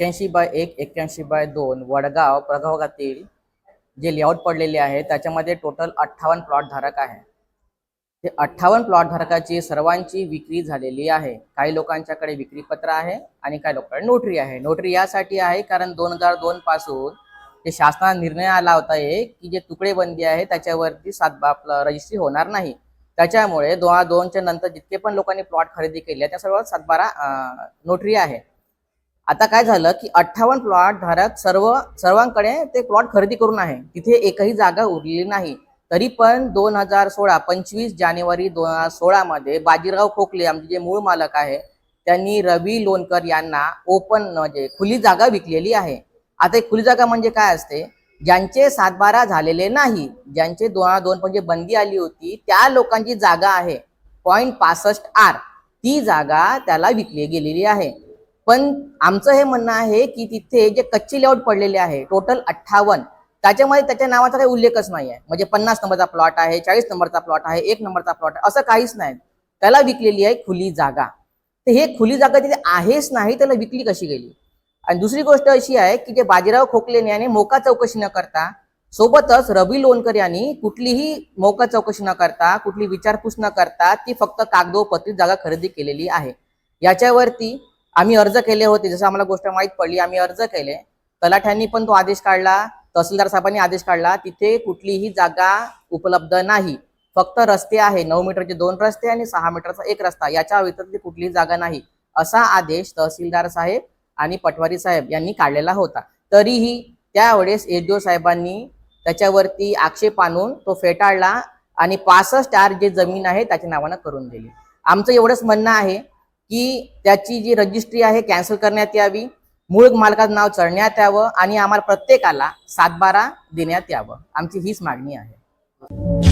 एक्क्याऐंशी बाय एक एक्क्याऐंशी बाय दोन वडगाव प्रभागातील जे लेआउट पडलेले आहे त्याच्यामध्ये टोटल अठ्ठावन्न प्लॉटधारक आहे. ते अठ्ठावन्न प्लॉटधारकाची सर्वांची विक्री झालेली आहे. काही लोकांच्याकडे विक्रीपत्र आहे आणि काही लोकांकडे नोटरी आहे. नोटरी यासाठी आहे कारण दोन हजार दोन पासून ते शासनाचा निर्णय आला होता एक की जे तुकडेबंदी आहे त्याच्यावरती सात आपलं रजिस्ट्री होणार नाही. त्याच्यामुळे दोन हजार दोनच्या नंतर जितके पण लोकांनी प्लॉट खरेदी केले त्या सर्व सातबारा नोटरी आहे. आता काय झालं की अठ्ठावन्न प्लॉट धारक सर्व सर्वांकडे ते प्लॉट खरेदी करून आहे. तिथे एकही जागा उरलेली नाही. तरी पण दोन हजार सोळा पंचवीस जानेवारी दोन हजार सोळामध्ये बाजीराव खोकले आमचे जे मूळ मालक आहे त्यांनी रवी लोणकर यांना ओपन म्हणजे खुली जागा विकलेली आहे. आता खुली जागा म्हणजे काय असते? ज्यांचे सातबारा झालेले नाही ज्यांचे दोन हजार दोन म्हणजे बंदी आली होती त्या लोकांची जागा आहे. पॉईंट पासष्ट आर ती जागा त्याला विकली गेलेली आहे. पण आमचं हे म्हणणं आहे की तिथे जे कच्चे लेआउट पडलेले आहे टोटल अठ्ठावन्न. त्याच्यामध्ये त्याच्या नावाचा काही उल्लेखच नाही आहे म्हणजे पन्नास नंबरचा प्लॉट आहे चाळीस नंबरचा प्लॉट आहे एक नंबरचा प्लॉट आहे असं काहीच नाही. त्याला विकलेली आहे खुली जागा. तर हे खुली जागा तिथे आहेच नाही त्याला विकली कशी गेली? आणि दुसरी गोष्ट अशी आहे की जे बाजीराव खोकलेने याने मोका चौकशी न करता सोबतच रवी लोणकर यांनी कुठलीही मोका चौकशी न करता कुठली विचारपूस न करता ती फक्त कागदोपत्री जागा खरेदी केलेली आहे. याच्यावरती आम्ही अर्ज केले होते जसं आम्हाला गोष्ट माहीत पडली आम्ही अर्ज केले. तलाठ्यांनी पण तो आदेश काढला तहसीलदार साहेबांनी आदेश काढला तिथे कुठलीही जागा उपलब्ध नाही. फक्त रस्ते आहे नऊ मीटरचे दोन रस्ते आणि सहा मीटरचा एक रस्ता याच्या व्यतिरिक्त कुठलीही जागा नाही. असा आदेश तहसीलदार साहेब आणि पटवारी साहेब यांनी काढलेला होता. तरीही त्यावेळेस एचडीओ साहेबांनी त्याच्यावरती आक्षेप आणून तो फेटाळला आणि पासष्ट आर जे जमीन आहे त्याच्या नावानं करून दिली. आमचं एवढंच म्हणणं आहे की त्याची जी रजिस्ट्री आहे कॅन्सल करण्यात यावी. मूळ मालकाचं नाव चढण्यात यावं आणि आम्हाला प्रत्येकाला सातबारा देण्यात यावं. आमची हीच मागणी आहे.